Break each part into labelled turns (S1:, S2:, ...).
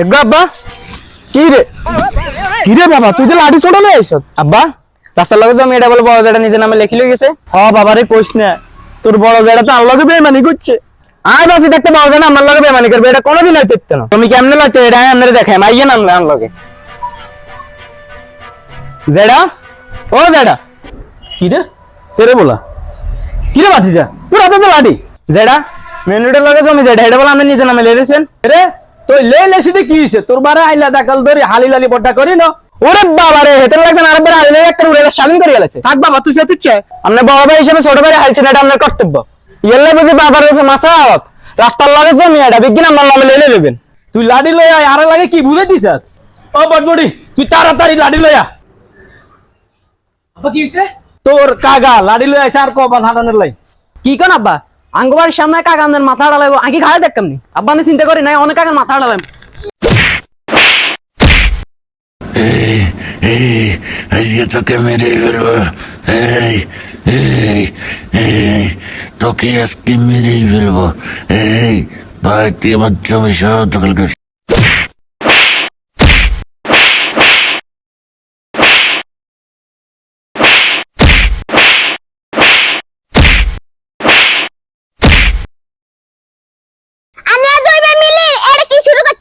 S1: এগো আব্বা। কি রে কি রে বাবা তুই যে লাঠি ছোড়ালে আইস আব্বা রাস্তার লগে জমি এটা বলে বড় জেটা নিজের নামে লেখি লই গেছে? হ বাবা রে কইস না। তোর বড় জেটা তো আমার লগে বেমানি করছে। আয় বাসি দেখতে বড় জেটা আমার লগে বেমানি করবে। এটা কোনোদিন হইতে দিত না। তুমি কেমনে লাগছে এটা আমি দেখাই মাইয়ে নাম আমার লগে। জেডা ও জেডা
S2: কি রে তেরে বলা। কি রে বাতিজা?
S1: তোর হাতে তো লাঠি। জেডা মেনুটের লগে জমি জেডা এটা বলে আমি নিজের নামে লেরেছেন
S2: রে তুই লে লেসিতে কি হইছে? তোর বারে আইলা দাকাল ধরে হালি লালি বড্ডা করি না।
S1: ওরে বাবা রে হেতের লাগছে না আইলে একটা উড়ে স্বাধীন করে গেছে থাক বাবা তুই সাথে চাই বড় ভাই হিসেবে ছোট ভাই হালছেন এটা আপনার কর্তব্য। ইয়েলে বুঝি বাবার উপরে মাসা আওয়াত রাস্তার লগে জমি এটা বিজ্ঞান আমার নামে লেলে নেবেন।
S2: তুই লাডি লইয়া আর লাগে কি বুঝে দিছাস? ও বটবডি তুই তাড়াতাড়ি লাডি
S3: আব্বা কি হইছে?
S2: তোর কাগা লাডি আইসা আর কবান হাঁটানোর লাই।
S3: কি কোন আব্বা? আঙ্গবার সামনে কাকানের মাথা ডালাইবো আগে খায় দেখতাম নি আব্বা আমি চিন্তা করি, নাই অনেক কাকার মাথা
S4: এই, তোকে আজকে মেরেই ফেলব। এই, ভাই, তুই আমার জমি সব দখল করিস
S5: আপনারা দুই ভাই মিলে এটা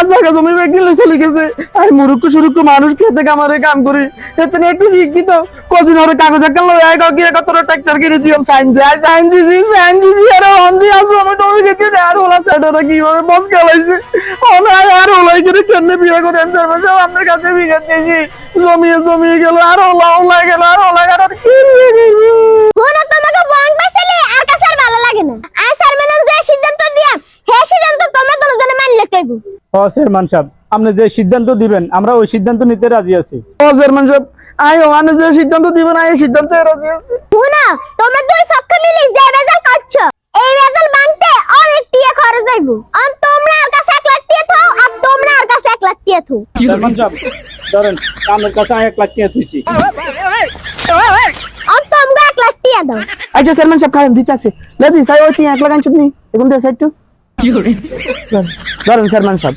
S5: আর
S1: জায়গা জমি বেগিলে চলে গেছে। আর মুরুক্কু সুরুক্কু মানুষ খেতে কামারে কাম করি। এতে একটু শিক্ষিত। কদিন ওরে কাগজ একটা লই আয় কি কত ট্রাক্টর কিনে দিও? সাইন দেয় সাইন দিছি সাইন দিছি আর অন্দি আসো, আমি ডরে গেছি আর ওলা সাইডটা কীভাবে বস গেলাইছে অনার আর ওলাই করে কেমনে বিয়ে করে ধর্ম আপনার কাছে বিয়ে দিয়েছি। জমিয়ে জমিয়ে গেল, আর ওলা ওলা গেল, আর ওলা গেল, আর কি বিয়ে
S5: তোমাকে বন পাইছিলে আর আর ভালো লাগে না। আই চেয়ারম্যান যে সিদ্ধান্ত দিয়া হে সিদ্ধান্ত তোমরা দুজনে মানলে কইবো
S2: ও চেয়ারম্যান সাহেব আপনি যে সিদ্ধান্ত দিবেন আমরা ওই সিদ্ধান্ত নিতে রাজি আছি।
S1: ও চেয়ারম্যান সাহেব যে সিদ্ধান্ত দিবেন আই সিদ্ধান্তে রাজি আছি।
S5: হুনো তোমরা দুই পক্ষ মিলে যে বেজাল করছ এই বেজাল বানতে অনেক টিয়া খরচ যাইব আর তোমরা আর কাছে এক লাখ টিয়া থাও আর তোমরা আর কাছে এক লাখ টিয়া থাও।
S2: চেয়ারম্যান সাহেব ধরেন আমার কাছে এক লাখ টাকা তুইছি
S5: আর তোমরা এক লাখ টিয়া দাও।
S1: আচ্ছা চেয়ারম্যান সাহেব লেদি সাই ওই এখন দে সাইড টু ধরেন চেয়ারম্যান সাহেব।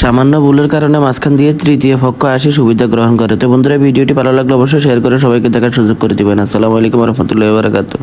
S6: সামান্য ভুলের কারণে মাঝখান দিয়ে তৃতীয় পক্ষ আসে সুবিধা গ্রহণ করে। তো বন্ধুরা ভিডিওটি ভালো লাগলে অবশ্যই শেয়ার করে সবাইকে দেখার সুযোগ করে দিবেন। আসসালামু আলাইকুম রহমতুল্লাহ বারাকাতু